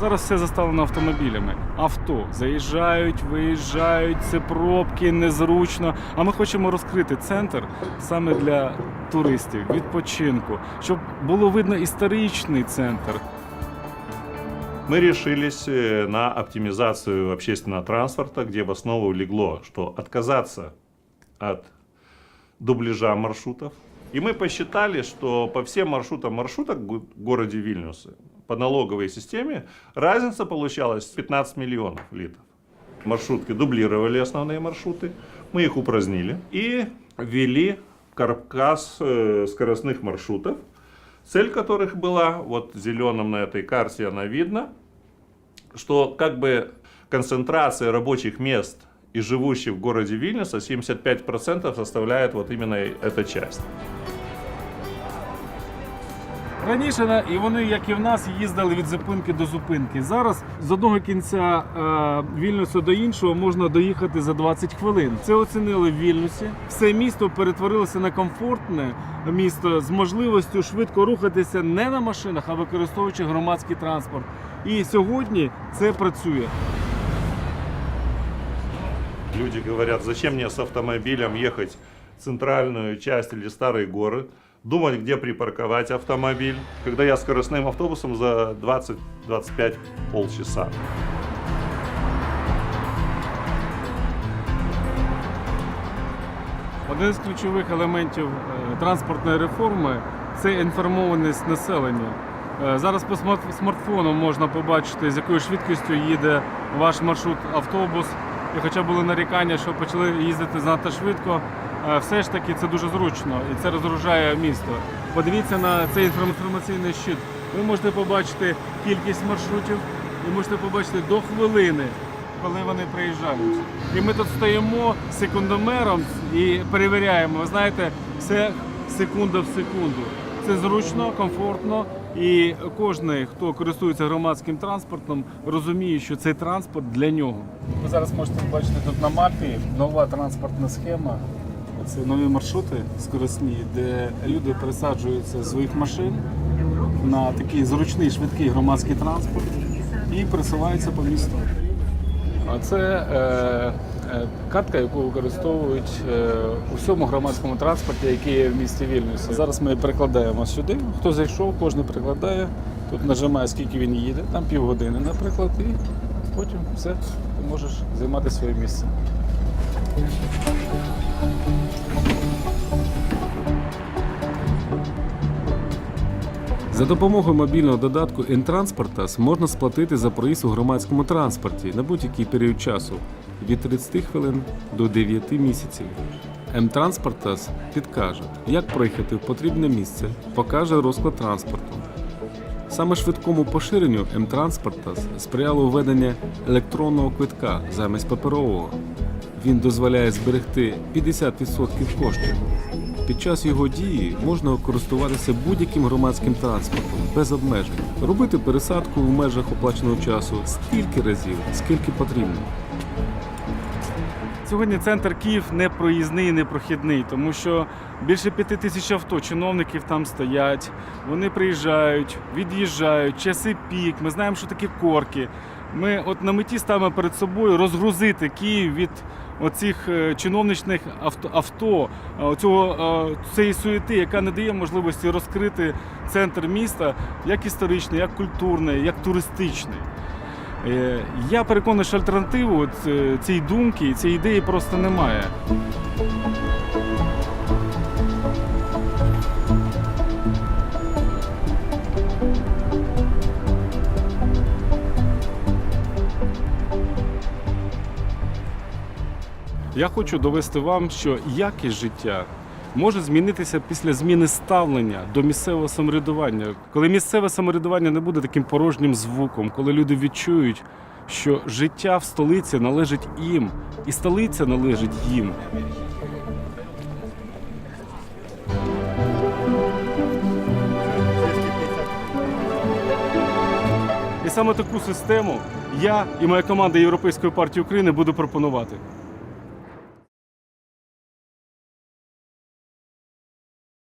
Зараз все заставлено автомобілями. Авто заїжджають, виїжджають, це пробки, незручно. А ми хочемо розкрити центр саме для туристів, відпочинку, щоб було видно історичний центр. Мы решились э, на оптимизацию общественного транспорта, где в основу легло, что отказаться от дубляжа маршрутов. И мы посчитали, что по всем маршрутам маршруток в го- городе Вильнюсе по налоговой системе разница получалась 15 миллионов литров. Маршрутки дублировали основные маршруты, мы их упразднили и ввели каркас э, скоростных маршрутов, цель которых была, вот зеленым на этой карте она видно, что как бы концентрация рабочих мест и живущих в городе Вильнюса 75% составляет вот именно эта часть. Раніше і вони, як і в нас, їздили від зупинки до зупинки. Зараз з одного кінця е, Вільнюсу до іншого можна доїхати за 20 хвилин. Це оцінили в Вільнюсі. Все місто перетворилося на комфортне місто з можливістю швидко рухатися не на машинах, а використовуючи громадський транспорт. І сьогодні це працює. Люди говорят, зачем мне с автомобилем ехать в центральную часть или старые думать, где припарковать автомобиль, когда я скоростным автобусом за 20-25 полчаса. Один з ключових елементів е, транспортної реформи це інформованість населення. Е, Зараз по смарт- смартфону можна побачити, з якою швидкістю їде ваш маршрут автобус. І хоча були нарікання, що почали їздити занадто швидко, все ж таки це дуже зручно і це розгружає місто. Подивіться на цей інформ- інформаційний щит. Ви можете побачити кількість маршрутів і можете побачити до хвилини, коли вони приїжджають. І ми тут стоїмо секундомером і перевіряємо. Ви знаєте, все секунда в секунду. Це зручно, комфортно, і кожен, хто користується громадським транспортом, розуміє, що цей транспорт для нього. Ви зараз можете побачити тут на мапі нова транспортна схема. Це нові маршрути скорисні, де люди пересаджуються з своїх машин на такий зручний швидкий громадський транспорт і пересуваються по місту. А це е, е, картка, яку використовують е, у всьому громадському транспорті, який є в місті Вільнюсі. Зараз ми перекладаємо сюди. Хто зайшов, кожен перекладає. Тут нажимає, скільки він їде, там півгодини, наприклад, і потім все, ти можеш займати своє місце. За допомогою мобільного додатку Інтранспортас можна сплатити за проїзд у громадському транспорті на будь-який період часу від 30 хвилин до 9 місяців. М-Транспортас підкаже, як проїхати в потрібне місце, покаже розклад транспорту. Саме швидкому поширенню М-Транспортас сприяло введення електронного квитка замість паперового. Він дозволяє зберегти 50% коштів. Під час його дії можна користуватися будь-яким громадським транспортом без обмежень, робити пересадку в межах оплаченого часу стільки разів, скільки потрібно. Сьогодні центр Київ не проїзний, не прохідний, тому що більше п'яти тисяч авто чиновників там стоять. Вони приїжджають, від'їжджають, часи пік. Ми знаємо, що такі корки. Ми от на меті ставимо перед собою розгрузити Київ від оцих е, чиновничних авто, авто е, цього, е, цієї суєти, яка не дає можливості розкрити центр міста як історичний, як культурний, як туристичний. Я переконаний, що альтернативу цій думки, цієї ідеї просто немає. Я хочу довести вам, що якість життя може змінитися після зміни ставлення до місцевого самоврядування. Коли місцеве самоврядування не буде таким порожнім звуком, коли люди відчують, що життя в столиці належить їм, і столиця належить їм. І саме таку систему я і моя команда Європейської партії України буду пропонувати.